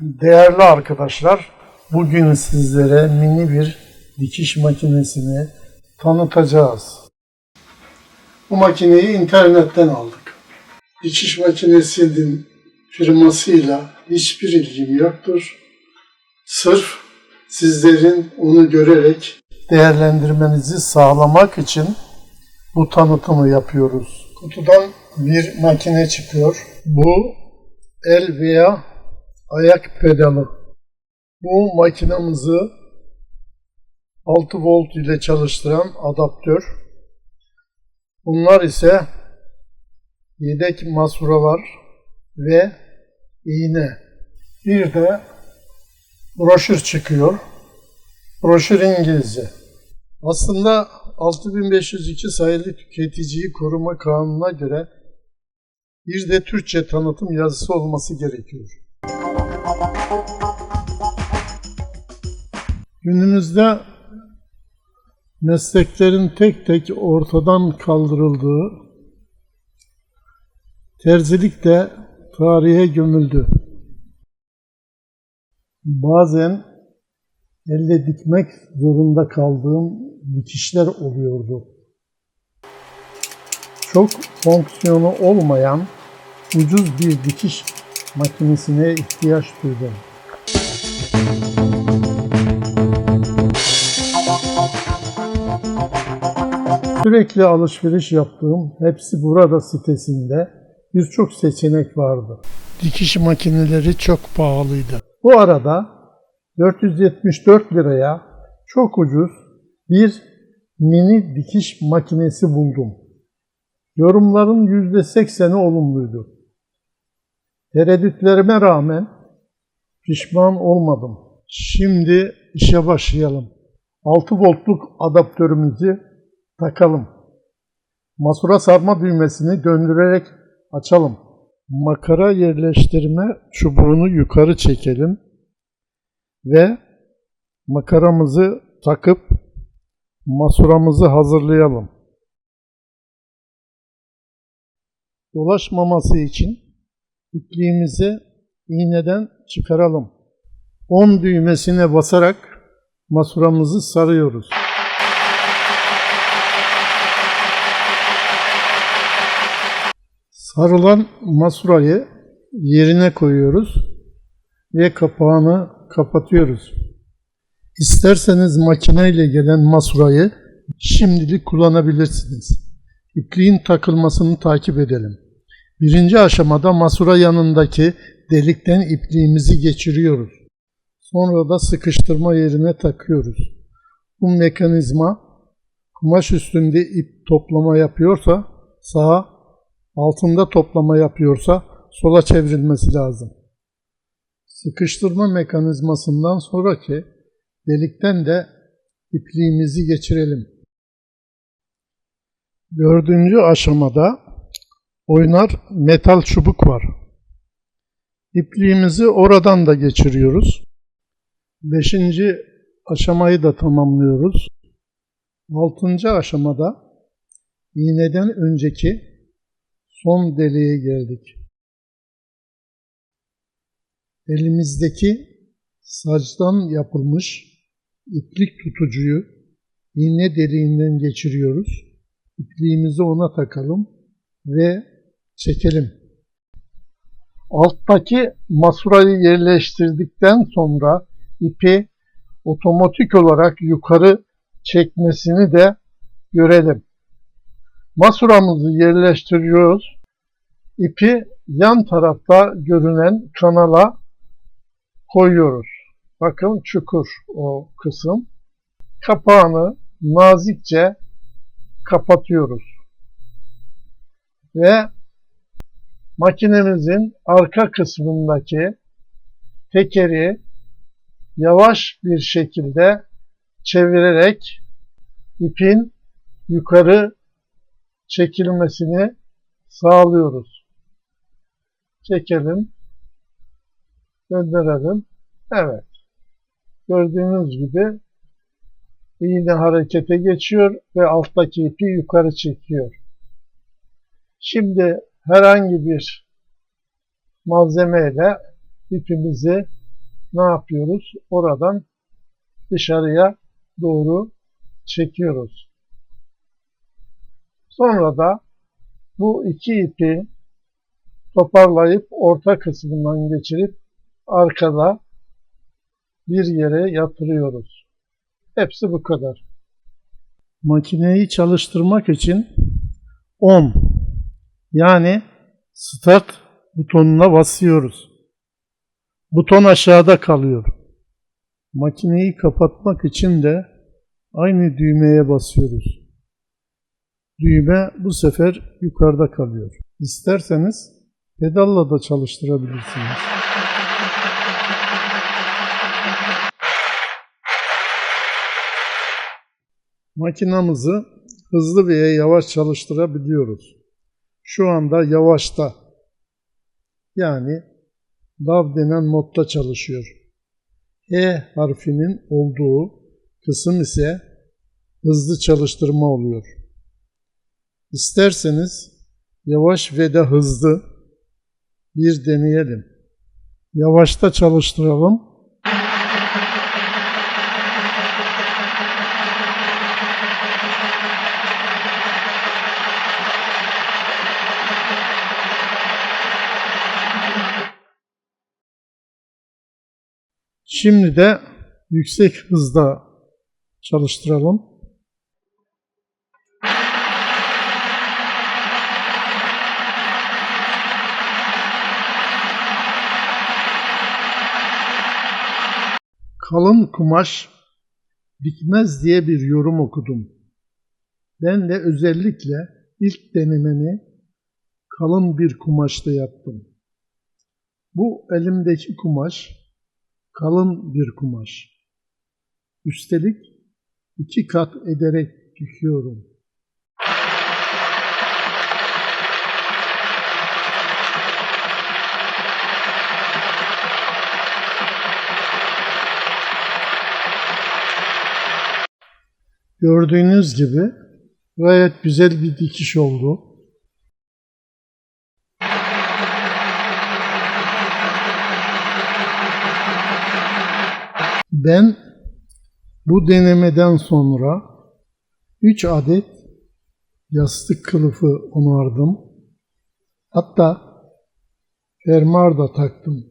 Değerli arkadaşlar, bugün sizlere mini bir dikiş makinesini tanıtacağız. Bu makineyi internetten aldık. Dikiş makinesinin firmasıyla hiçbir ilgim yoktur. Sırf sizlerin onu görerek değerlendirmenizi sağlamak için bu tanıtımı yapıyoruz. Kutudan bir makine çıkıyor. Bu el veya ayak pedalı. Bu makinamızı 6 volt ile çalıştıran adaptör. Bunlar ise yedek masuralar ve iğne. Bir de broşür çıkıyor. Broşür İngilizce. Aslında 6502 sayılı tüketiciyi koruma kanununa göre bir de Türkçe tanıtım yazısı olması gerekiyor. Günümüzde mesleklerin tek tek ortadan kaldırıldığı, terzilik de tarihe gömüldü. Bazen elle dikmek zorunda kaldığım dikişler oluyordu. Çok fonksiyonu olmayan ucuz bir dikiş makinesine ihtiyaç duydum. Sürekli alışveriş yaptığım Hepsi Burada sitesinde birçok seçenek vardı. Dikiş makineleri çok pahalıydı. Bu arada 474 liraya çok ucuz bir mini dikiş makinesi buldum. Yorumların %80'i olumluydu. Tereddütlerime rağmen pişman olmadım. Şimdi işe başlayalım. 6 voltluk adaptörümüzü takalım. Masura sarma düğmesini döndürerek açalım. Makara yerleştirme çubuğunu yukarı çekelim ve makaramızı takıp masuramızı hazırlayalım. Dolaşmaması için ipliğimizi iğneden çıkaralım. 10 düğmesine basarak masuramızı sarıyoruz. Sarılan masurayı yerine koyuyoruz ve kapağını kapatıyoruz. İsterseniz makineyle gelen masurayı şimdilik kullanabilirsiniz. İpliğin takılmasını takip edelim. Birinci aşamada masura yanındaki delikten ipliğimizi geçiriyoruz. Sonra da sıkıştırma yerine takıyoruz. Bu mekanizma kumaş üstünde ip toplama yapıyorsa sağa, altında toplama yapıyorsa sola çevrilmesi lazım. Sıkıştırma mekanizmasından sonraki delikten de ipliğimizi geçirelim. Dördüncü aşamada oynar metal çubuk var. İpliğimizi oradan da geçiriyoruz. Beşinci aşamayı da tamamlıyoruz. Altıncı aşamada iğneden önceki son deliğe geldik. Elimizdeki sacdan yapılmış iplik tutucuyu iğne deliğinden geçiriyoruz. İpliğimizi ona takalım ve çekelim. Alttaki masurayı yerleştirdikten sonra ipi otomatik olarak yukarı çekmesini de görelim. Masuramızı yerleştiriyoruz. İpi yan tarafta görünen kanala koyuyoruz. Bakın çukur o kısım. Kapağını nazikçe kapatıyoruz. Ve makinemizin arka kısmındaki tekeri yavaş bir şekilde çevirerek ipin yukarı çekilmesini sağlıyoruz. Çekelim. Gönderelim. Evet. Gördüğünüz gibi iğne harekete geçiyor ve alttaki ipi yukarı çekiyor. Şimdi herhangi bir malzemeyle ipimizi ne yapıyoruz? Oradan dışarıya doğru çekiyoruz. Sonra da bu iki ipi toparlayıp orta kısmından geçirip arkada bir yere yatırıyoruz. Hepsi bu kadar. Makineyi çalıştırmak için on yani start butonuna basıyoruz. Buton aşağıda kalıyor. Makineyi kapatmak için de aynı düğmeye basıyoruz. Düğme bu sefer yukarıda kalıyor. İsterseniz pedalla da çalıştırabilirsiniz. Makinamızı hızlı veya yavaş çalıştırabiliyoruz. Şu anda yavaşta yani lav denen modda çalışıyor. E harfinin olduğu kısım ise hızlı çalıştırma oluyor. İsterseniz yavaş ve de hızlı bir deneyelim. Yavaşta çalıştıralım. Şimdi de yüksek hızda çalıştıralım. Kalın kumaş dikmez diye bir yorum okudum. Ben de özellikle ilk denememi kalın bir kumaşta yaptım. Bu elimdeki kumaş kalın bir kumaş. Üstelik iki kat ederek dikiyorum. Gördüğünüz gibi gayet güzel bir dikiş oldu. Ben bu denemeden sonra 3 adet yastık kılıfı onardım. Hatta fermuar da taktım.